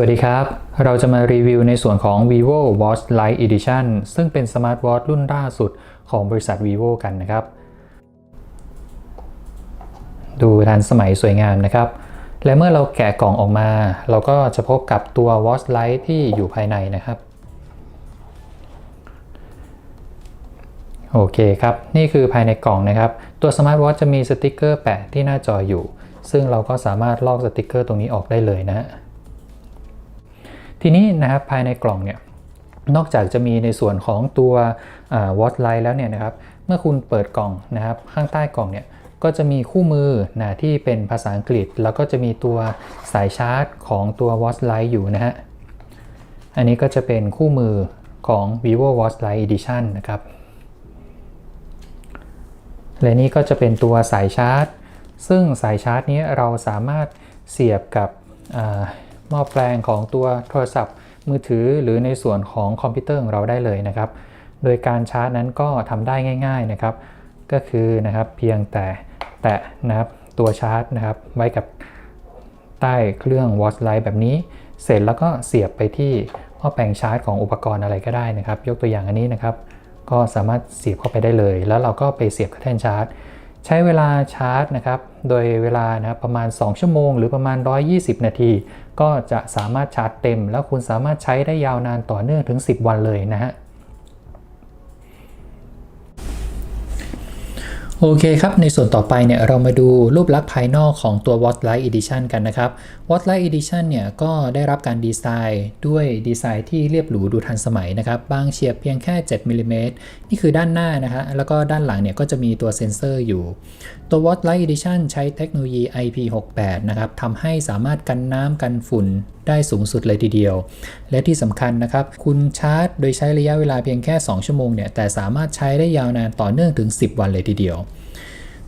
วัสดีครับ เราจะมารีวิวในส่วนของ vivo watch lite edition ซึ่งเป็นสมาร์ทวอทรุ่นล่าสุดของบริษัท vivo กันนะครับ ดูทันสมัยสวยงามนะครับ และเมื่อเราแกะกล่องออกมา เราก็จะพบกับตัว watch lite ที่อยู่ภายในนะครับ โอเคครับ นี่คือภายในกล่องนะครับ ตัวสมาร์ทวอทจะมีสติกเกอร์แปะที่หน้าจออยู่ ซึ่งเราก็สามารถลอกสติกเกอร์ตรงนี้ออกได้เลยนะฮะ ทีนี้นะครับภายในกล่องเนี่ยนอกจากจะมีในส่วนของตัววอตไลท์แล้วเนี่ยนะครับเมื่อคุณเปิดกล่องนะครับข้างใต้กล่องเนี่ยก็จะมีคู่มือนะที่เป็นภาษาอังกฤษ แล้วก็จะมีตัวสายชาร์จของตัว Watch Lite อยู่นะฮะ อันนี้ก็จะเป็นคู่มือของ vivo Watch Lite Edition นะครับ และนี่ก็จะเป็นตัวสายชาร์จ ซึ่งสายชาร์จนี้เราสามารถเสียบกับ หม้อแปลงของตัวโทรศัพท์ มือถือหรือในส่วนของคอมพิวเตอร์ของเราได้เลยนะครับ โดยการชาร์จนั้นก็ทำได้ง่าย ๆนะครับ ก็คือนะครับเพียงแต่แตะนะครับตัวชาร์จนะครับไว้กับใต้เครื่อง Watch Lite แบบนี้ เสร็จแล้วก็เสียบไปที่หม้อแปลงชาร์จของอุปกรณ์อะไรก็ได้นะครับ ยกตัวอย่างอันนี้นะครับ ก็สามารถเสียบเข้าไปได้เลย แล้วเราก็ไปเสียบกับแท่นชาร์จ ใช้เวลาชาร์จนะครับ โดยเวลานะครับประมาณ 2 ชั่วโมง หรือประมาณ 120 นาที ก็จะสามารถชาร์จเต็ม แล้วคุณสามารถใช้ได้ยาวนานต่อเนื่องถึง 10 วันเลยนะฮะ โอเคครับ ในส่วนต่อไปเนี่ยเรามาดูรูปลักษณ์ภายนอกของตัว Watch Lite Edition กันนะครับ Watch Lite Edition เนี่ยก็ได้รับการดีไซน์ด้วยดีไซน์ที่เรียบหรูดูทันสมัยนะครับ บางเฉียบเพียงแค่ 7มิลลิเมตรนี่คือด้านหน้านะฮะแล้วก็ด้านหลังเนี่ยก็จะมีตัวเซ็นเซอร์อยู่ ตัว Watch Lite Edition ใช้เทคโนโลยี IP68 นะครับทำให้สามารถกันน้ำกันฝุ่น ได้สูงสุดเลยทีเดียว และที่สำคัญนะครับ คุณชาร์จ โดยใช้ระยะเวลาเพียงแค่ 2 ชั่วโมงเนี่ย แต่สามารถใช้ได้ยาวนานต่อเนื่องถึง 10 วันเลยทีเดียว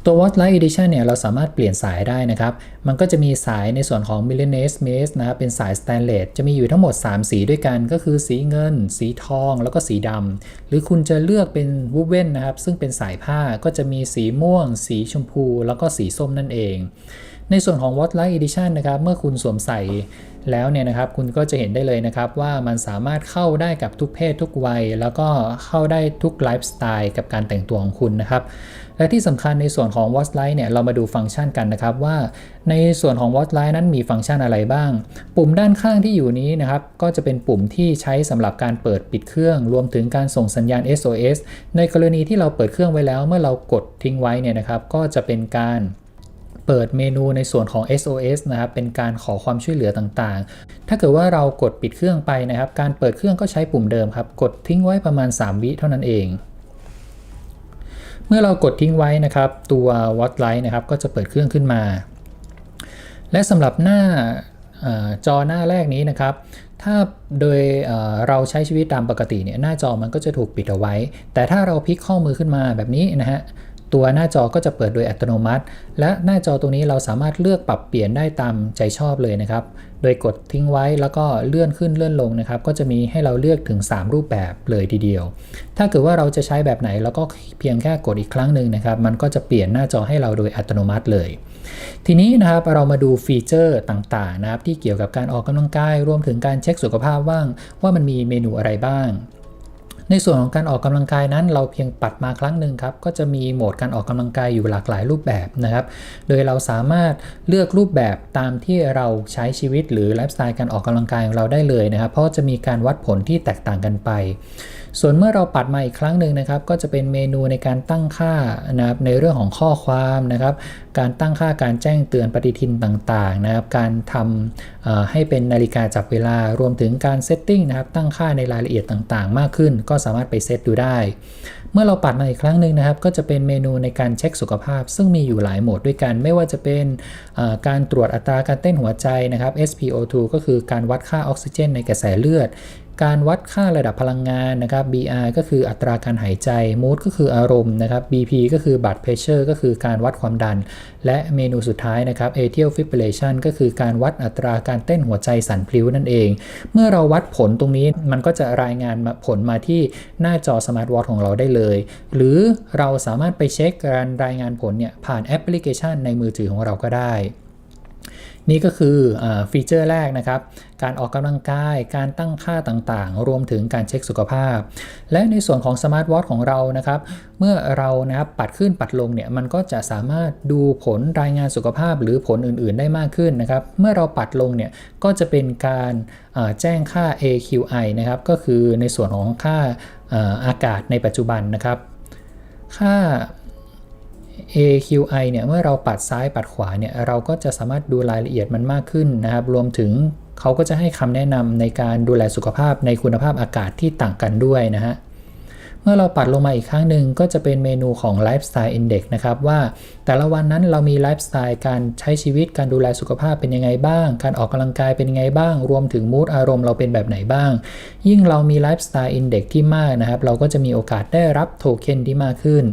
ตัว Watch Lite Edition เนี่ย เราสามารถเปลี่ยนสายได้นะครับ มันก็จะมีสายในส่วนของ m i l l e n e s Maze นะครับ เป็นสาย Stainless จะมีอยู่ทั้งหมด 3 สีด้วยกัน ก็คือสีเงิน สีทอง แล้วก็สีดำ หรือคุณจะเลือกเป็น w o o v e n นะครับ ซึ่งเป็นสายผ้า ก็จะมีสีม่วง สีชมพู แล้วก็สีส้มนั่นเอง ในส่วนของ Watch Lite Edition นะครับเมื่อคุณสวมใส่แล้วเนี่ยนะครับคุณก็จะเห็นได้เลยนะครับว่ามันสามารถเข้าได้กับทุกเพศทุกวัย แล้วก็เข้าได้ทุกไลฟ์สไตล์กับการแต่งตัวของคุณนะครับและที่สำคัญในส่วนของ Watch Lite เนี่ยเรามาดูฟังก์ชันกันนะครับว่าในส่วนของ Watch Lite นั้นมีฟังก์ชันอะไรบ้าง ปุ่มด้านข้างที่อยู่นี้นะครับก็จะเป็นปุ่มที่ใช้สำหรับการเปิดปิดเครื่อง รวมถึงการส่งสัญญาณ SOS ในกรณีที่เราเปิดเครื่องไว้แล้ว เมื่อเรากดทิ้งไว้เนี่ยนะครับก็จะเป็นการ เปิดเมนูในส่วนของ SOS นะครับเป็นการขอความช่วยเหลือต่างๆ ถ้าเกิดว่าเรากดปิดเครื่องไปนะครับ การเปิดเครื่องก็ใช้ปุ่มเดิมครับ กดทิ้งไว้ประมาณ 3 วิเท่านั้นเอง เมื่อเรากดทิ้งไว้นะครับ ตัว Watch Lite นะครับก็จะเปิดเครื่องขึ้นมา และสำหรับหน้าจอหน้าแรกนี้นะครับ ถ้าโดยเราใช้ชีวิตตามปกติเนี่ยหน้าจอมันก็จะถูกปิดเอาไว้ แต่ถ้าเราพลิกข้อมือขึ้นมาแบบนี้นะฮะ ตัวหน้าจอก็จะเปิดโดยอัตโนมัติ และหน้าจอตรงนี้เราสามารถเลือกปรับเปลี่ยนได้ตามใจชอบเลยนะครับ โดยกดทิ้งไว้แล้วก็เลื่อนขึ้นเลื่อนลงนะครับ ก็จะมีให้เราเลือกถึง 3 รูปแบบเลยทีเดียว ถ้าเกิดว่าเราจะใช้แบบไหนเราก็เพียงแค่กดอีกครั้งหนึ่งนะครับ มันก็จะเปลี่ยนหน้าจอให้เราโดยอัตโนมัติเลย ทีนี้นะครับเรามาดูฟีเจอร์ต่างๆนะครับที่เกี่ยวกับการออกกำลังกายรวมถึงการเช็คสุขภาพว่างว่ามันมีเมนูอะไรบ้าง ในส่วนของการออกกำลังกายนั้น เราเพียงปัดมาครั้งหนึ่งครับก็จะมีโหมดการออกกำลังกายอยู่หลากหลายรูปแบบนะครับ โดยเราสามารถเลือกรูปแบบตามที่เราใช้ชีวิตหรือไลฟ์สไตล์การออกกำลังกายของเราได้เลยนะครับ เพราะจะมีการวัดผลที่แตกต่างกันไป ส่วนเมื่อเราปัดมาอีกครั้งหนึ่งนะครับ ก็จะเป็นเมนูในการตั้งค่านะครับในเรื่องของข้อความนะครับ การตั้งค่าการแจ้งเตือนปฏิทินต่างๆนะครับ การทำให้เป็นนาฬิกาจับเวลารวมถึงการเซตติ้งนะครับตั้งค่าในรายละเอียดต่างๆ มากขึ้น ก็สามารถไปเซตดูได้ เมื่อเราปัดมาอีกครั้งหนึ่งนะครับ ก็จะเป็นเมนูในการเช็คสุขภาพ ซึ่งมีอยู่หลายโหมดด้วยกัน ไม่ว่าจะเป็นการตรวจอัตราการเต้นหัวใจนะครับ SpO2 ก็คือการวัดค่าออกซิเจน ในกระแสเลือด การวัดค่าระดับพลังงานนะครับ BR ก็คืออัตราการหายใจ Mood ก็คืออารมณ์นะครับ BP ก็คือ Blood Pressure ก็คือการวัดความดัน และเมนูสุดท้ายนะครับ Atrial Fibrillation ก็คือการวัดอัตราการเต้นหัวใจสั่นพลิ้วนั่นเอง เมื่อเราวัดผลตรงนี้มันก็จะรายงานผลมาที่หน้าจอสมาร์ทวอทของเราได้เลย หรือเราสามารถไปเช็คการรายงานผลเนี่ยผ่านแอปพลิเคชันในมือถือของเราก็ได้ นี่ก็คืออฟีเจอร์แรกนะครับ การออกกำลังกาย การตั้งค่าต่างๆ รวมถึงการเช็คสุขภาพ และในส่วนของสมาร์ทวอทของเรานะครับ เมื่อเรานะครับปัดขึ้นปัดลงเนี่ย มันก็จะสามารถดูผลรายงานสุขภาพหรือผลอื่นๆ ได้มากขึ้นนะครับ เมื่อเราปัดลงเนี่ย ก็จะเป็นการแจ้งค่า AQI นะครับ ก็คือในส่วนของค่าอากาศในปัจจุบันนะครับ ค่า AQI เนี่ยเมื่อเราปัดซ้ายปัดขวาเนี่ยเราก็จะสามารถดูรายละเอียดมันมากขึ้นนะครับ รวมถึงเขาก็จะให้คำแนะนำในการดูแลสุขภาพในคุณภาพอากาศที่ต่างกันด้วยนะฮะ เมื่อเราปัดลงมาอีกครั้งหนึ่งก็จะเป็นเมนูของ Lifestyle Index นะครับว่าแต่ละวันนั้นเรามีไลฟ์สไตล์การใช้ชีวิตการดูแลสุขภาพเป็นยังไงบ้าง การออกกำลังกายเป็นยังไงบ้าง รวมถึงมูดอารมณ์เราเป็นแบบไหนบ้าง ยิ่งเรามีไลฟ์สไตล์อินเด็กที่มากนะครับ เราก็จะมีโอกาสได้รับโทเค็นที่มากขึ้น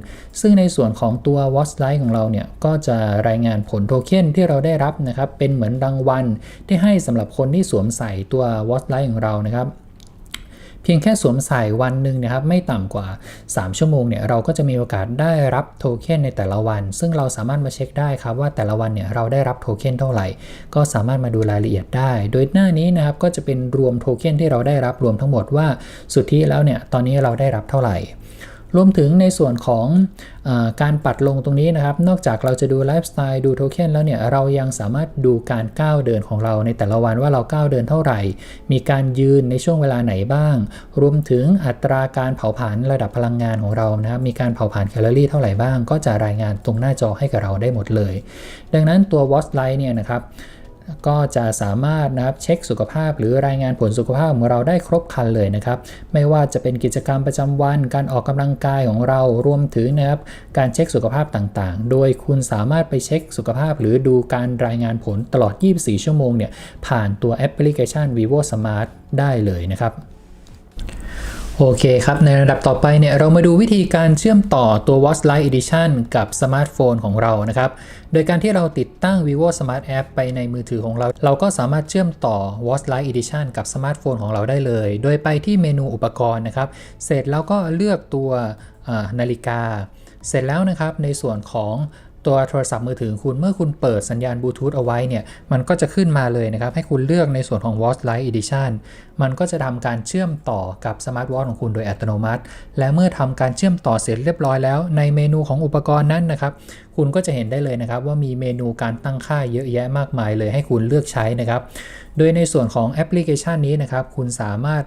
ซึ่งในส่วนของตัว Watch Life ของเราเนี่ยก็จะรายงานผลโทเค็นที่เราได้รับนะครับเป็นเหมือนรางวัลที่ให้สำหรับคนที่สวมใส่ตัว Watch Life ของเรานะครับ เพียงแค่สวมใส่วันหนึ่งนะครับไม่ต่ำกว่า 3 ชั่วโมงเนี่ยเราก็จะมีโอกาสได้รับโทเค็นในแต่ละวัน ซึ่งเราสามารถมาเช็คได้ครับว่าแต่ละวันเนี่ยเราได้รับโทเค็นเท่าไหร่ ก็สามารถมาดูรายละเอียดได้ โดยหน้านี้นะครับก็จะเป็นรวมโทเค็นที่เราได้รับรวมทั้งหมดว่าสุดที่แล้วเนี่ยตอนนี้เราได้รับเท่าไหร่ รวมถึงในส่วนของอการปัดลงตรงนี้นะครับ นอกจากเราจะดูไลฟ์สไตล์ดูโทเค็นแล้วเนี่ย เรายังสามารถดูการก้าวเดินของเราในแต่ละวันว่าเราก้าวเดินเท่าไหร่ มีการยืนในช่วงเวลาไหนบ้าง รวมถึงอัตราการเผาผลาญระดับพลังงานของเรานะครับ มีการเผาผลาญแคลอรี่เท่าไหร่บ้าง ก็จะรายงานตรงหน้าจอให้กับเราได้หมดเลย ดังนั้นตัว Watch Light เนี่ยนะครับ ก็จะสามารถนะครับเช็คสุขภาพ หรือรายงานผลสุขภาพของเราได้ครบครันเลยนะครับ ไม่ว่าจะเป็นกิจกรรมประจำวัน การออกกำลังกายของเรารวมถึงนะครับการเช็คสุขภาพต่างๆ โดยคุณสามารถไปเช็คสุขภาพ หรือดูการรายงานผลตลอด 24 ชั่วโมงเนี่ยผ่านตัวแอปพลิเคชัน vivo smart ได้เลยนะครับ โอเคครับ ในระดับต่อไปเนี่ยเรามาดูวิธีการเชื่อมต่อตัว Watch Lite Edition กับสมาร์ทโฟนของเรานะครับ โดยการที่เราติดตั้ง vivo smart app ไปในมือถือของเรา เราก็สามารถเชื่อมต่อ Watch Lite Edition กับสมาร์ทโฟนของเราได้เลย โดยไปที่เมนูอุปกรณ์นะครับ เสร็จแล้วก็เลือกตัวนาฬิกา เสร็จแล้วนะครับในส่วนของตัวโทรศัพท์มือถือคุณเมื่อคุณเปิดสัญญาณบลูทูธเอาไว้เนี่ยมันก็จะขึ้นมาเลยนะครับ ให้คุณเลือกในส่วนของ Watch Lite Edition มันก็จะทำการเชื่อมต่อกับสมาร์ทวอทของคุณโดยอัตโนมัติ และเมื่อทำการเชื่อมต่อเสร็จเรียบร้อยแล้ว ในเมนูของอุปกรณ์นั้นนะครับ คุณก็จะเห็นได้เลยนะครับ ว่ามีเมนูการตั้งค่าเยอะแยะมากมายเลยให้คุณเลือกใช้นะครับ โดยในส่วนของแอปพลิเคชันนี้นะครับ คุณสามารถ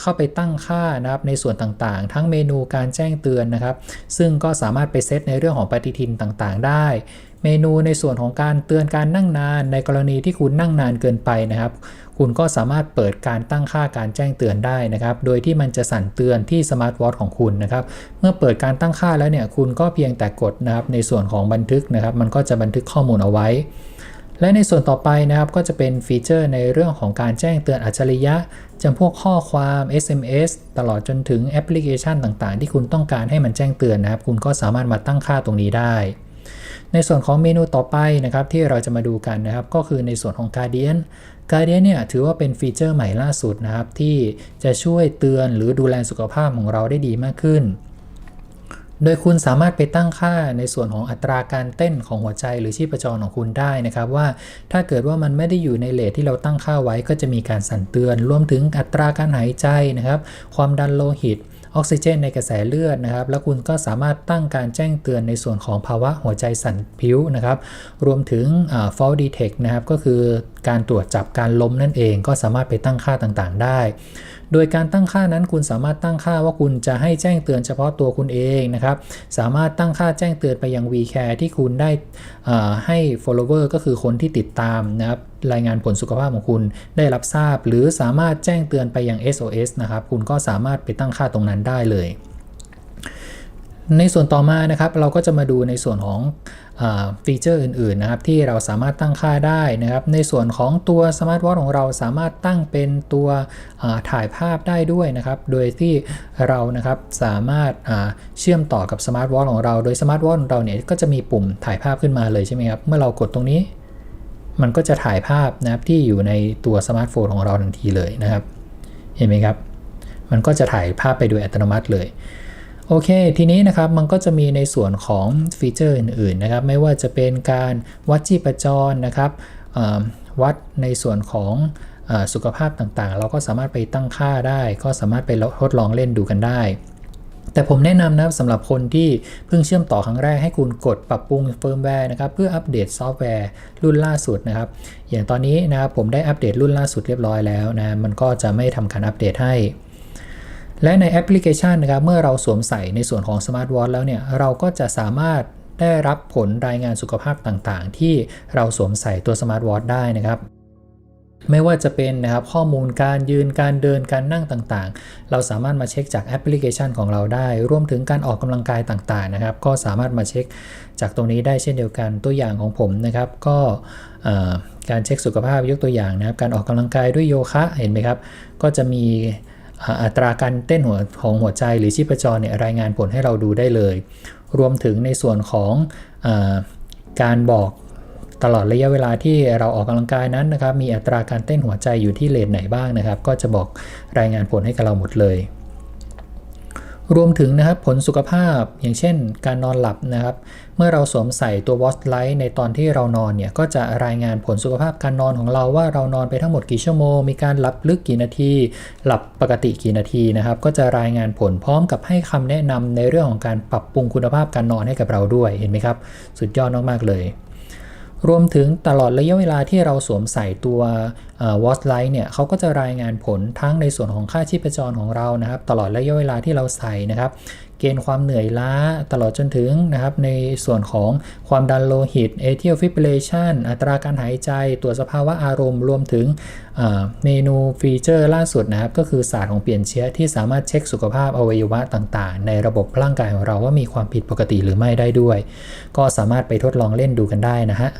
เข้าไปตั้งค่านะครับในส่วนต่างๆ ทั้งเมนูการแจ้งเตือนนะครับ ซึ่งก็สามารถไปเซตในเรื่องของปฏิทินต่างๆ ได้เมนูในส่วนของการเตือนการนั่งนานในกรณีที่คุณนั่งนานเกินไปนะครับ คุณก็สามารถเปิดการตั้งค่าการแจ้งเตือนได้นะครับ โดยที่มันจะสั่นเตือนที่สมาร์ทวอทของคุณนะครับ เมื่อเปิดการตั้งค่าแล้วเนี่ยคุณก็เพียงแต่กดนะครับในส่วนของบันทึกนะครับ มันก็จะบันทึกข้อมูลเอาไว้ และในส่วนต่อไปนะครับก็จะเป็นฟีเจอร์ในเรื่องของการแจ้งเตือนอัจฉริยะจำพวกข้อความ SMS ตลอดจนถึงแอปพลิเคชันต่างๆ ที่คุณต้องการให้มันแจ้งเตือนนะครับ คุณก็สามารถมาตั้งค่าตรงนี้ได้ ในส่วนของเมนูต่อไปนะครับที่เราจะมาดูกันนะครับ ก็คือในส่วนของ Guardian Guardian เนี่ยถือว่าเป็นฟีเจอร์ใหม่ล่าสุดนะครับ ที่จะช่วยเตือนหรือดูแลสุขภาพของเราได้ดีมากขึ้น โดยคุณสามารถไปตั้งค่าในส่วนของอัตราการเต้นของหัวใจหรือชีพจรของคุณได้นะครับ ว่าถ้าเกิดว่ามันไม่ได้อยู่ในเลทที่เราตั้งค่าไว้ก็จะมีการสั่นเตือน รวมถึงอัตราการหายใจนะครับ ความดันโลหิต ออกซิเจนในกระแสเลือดนะครับ แล้วคุณก็สามารถตั้งการแจ้งเตือนในส่วนของภาวะหัวใจสั่นผิวนะครับ รวมถึง fault detect นะครับ ก็คือการตรวจจับการล้มนั่นเองก็สามารถไปตั้งค่าต่างๆ ได้ โดยการตั้งค่านั้นคุณสามารถตั้งค่าว่าคุณจะให้แจ้งเตือนเฉพาะตัวคุณเองนะครับ สามารถตั้งค่าแจ้งเตือนไปยัง VCare ที่คุณได้ให้ follower ก็คือคนที่ติดตามนะครับ รายงานผลสุขภาพของคุณได้รับทราบ หรือสามารถแจ้งเตือนไปยัง SOS นะครับ คุณก็สามารถไปตั้งค่าตรงนั้นได้เลย ในส่วนต่อมานะครับ เราก็จะมาดูในส่วนของฟีเจอร์อื่นๆนะครับที่เราสามารถตั้งค่าได้นะครับ ในส่วนของตัวสมาร์ทวอทของเราสามารถตั้งเป็นตัวถ่ายภาพได้ด้วยนะครับ โดยที่เรานะครับสามารถเชื่อมต่อกับสมาร์ทวอทของเรา โดยสมาร์ทวอทของเราเนี่ยก็จะมีปุ่มถ่ายภาพขึ้นมาเลยใช่ไหมครับ เมื่อเรากดตรงนี้ มันก็จะถ่ายภาพนะครับที่อยู่ในตัวสมาร์ทโฟนของเราทันทีเลยนะครับ เห็นไหมครับ มันก็จะถ่ายภาพไปโดยอัตโนมัติเลยโอเค ทีนี้นะครับ มันก็จะมีในส่วนของฟีเจอร์อื่นๆนะครับ ไม่ว่าจะเป็นการวัดชีพจรนะครับ วัดในส่วนของอสุขภาพต่างๆ เราก็สามารถไปตั้งค่าได้ ก็สามารถไปทดลองเล่นดูกันได้ แต่ผมแนะนำนะครับสำหรับคนที่เพิ่งเชื่อมต่อครั้งแรกให้คุณกดปรับปรุงเฟิร์มแวร์นะครับเพื่ออัปเดตซอฟต์แวร์รุ่นล่าสุดนะครับ อย่างตอนนี้นะครับผมได้อัปเดตรุ่นล่าสุดเรียบร้อยแล้วนะมันก็จะไม่ทำการอัปเดตให้ และในแอปพลิเคชันนะครับเมื่อเราสวมใส่ในส่วนของสมาร์ทวอทแล้วเนี่ยเราก็จะสามารถได้รับผลรายงานสุขภาพต่างๆ ที่เราสวมใส่ตัวสมาร์ทวอทได้นะครับ ไม่ว่าจะเป็นนะครับข้อมูลการยืนการเดินการนั่งต่างๆ เราสามารถมาเช็คจากแอปพลิเคชันของเราได้ รวมถึงการออกกำลังกายต่างๆนะครับ ก็สามารถมาเช็คจากตรงนี้ได้เช่นเดียวกันตัวอย่างของผมนะครับ ก็การเช็คสุขภาพยกตัวอย่างนะครับ การออกกำลังกายด้วยโยคะเห็นไหมครับ ก็จะมีอัตราการเต้นหัวของหัวใจหรือชีพจรเนี่ยรายงานผลให้เราดูได้เลย รวมถึงในส่วนของอการบอก ตลอดระยะเวลาที่เราออกกำลังกายนั้นนะครับมีอัตราการเต้นหัวใจอยู่ที่เลทไหนบ้างนะครับ ก็จะบอกรายงานผลให้กับเราหมดเลย รวมถึงนะครับผลสุขภาพอย่างเช่น การนอนหลับนะครับ เมื่อเราสวมใส่ตัว Watch Lite ในตอนที่เรานอนเนี่ยก็จะรายงานผลสุขภาพการนอนของเราว่าเรานอนไปทั้งหมดกี่ชั่วโมง มีการหลับลึกกี่นาที หลับปกติกี่นาทีนะครับ ก็จะรายงานผลพร้อมกับให้คำแนะนำในเรื่องของการปรับปรุงคุณภาพการนอนให้กับเราด้วยเห็นไหมครับ สุดยอดมากๆเลย รวมถึงตลอดระยะเวลาที่เราสวมใส่ตัว Watch Lite เนี่ยเขาก็จะรายงานผลทั้งในส่วนของค่าชีพจรของเรานะครับ ตลอดระยะเวลาที่เราใส่นะครับ เกณฑ์ความเหนื่อยล้าตลอดจนถึงนะครับในส่วนของความดันโลหิต atrial fibrillation อัตราการหายใจตัวสภาวะอารมณ์ รวมถึงเมนูฟีเจอร์ล่าสุดนะครับ ก็คือศาสตร์ของเปลี่ยนเชื้อที่สามารถเช็คสุขภาพอวัยวะต่างๆ ในระบบร่างกายของเราว่ามีความผิดปกติหรือไม่ได้ด้วย ก็สามารถไปทดลองเล่นดูกันได้นะฮะ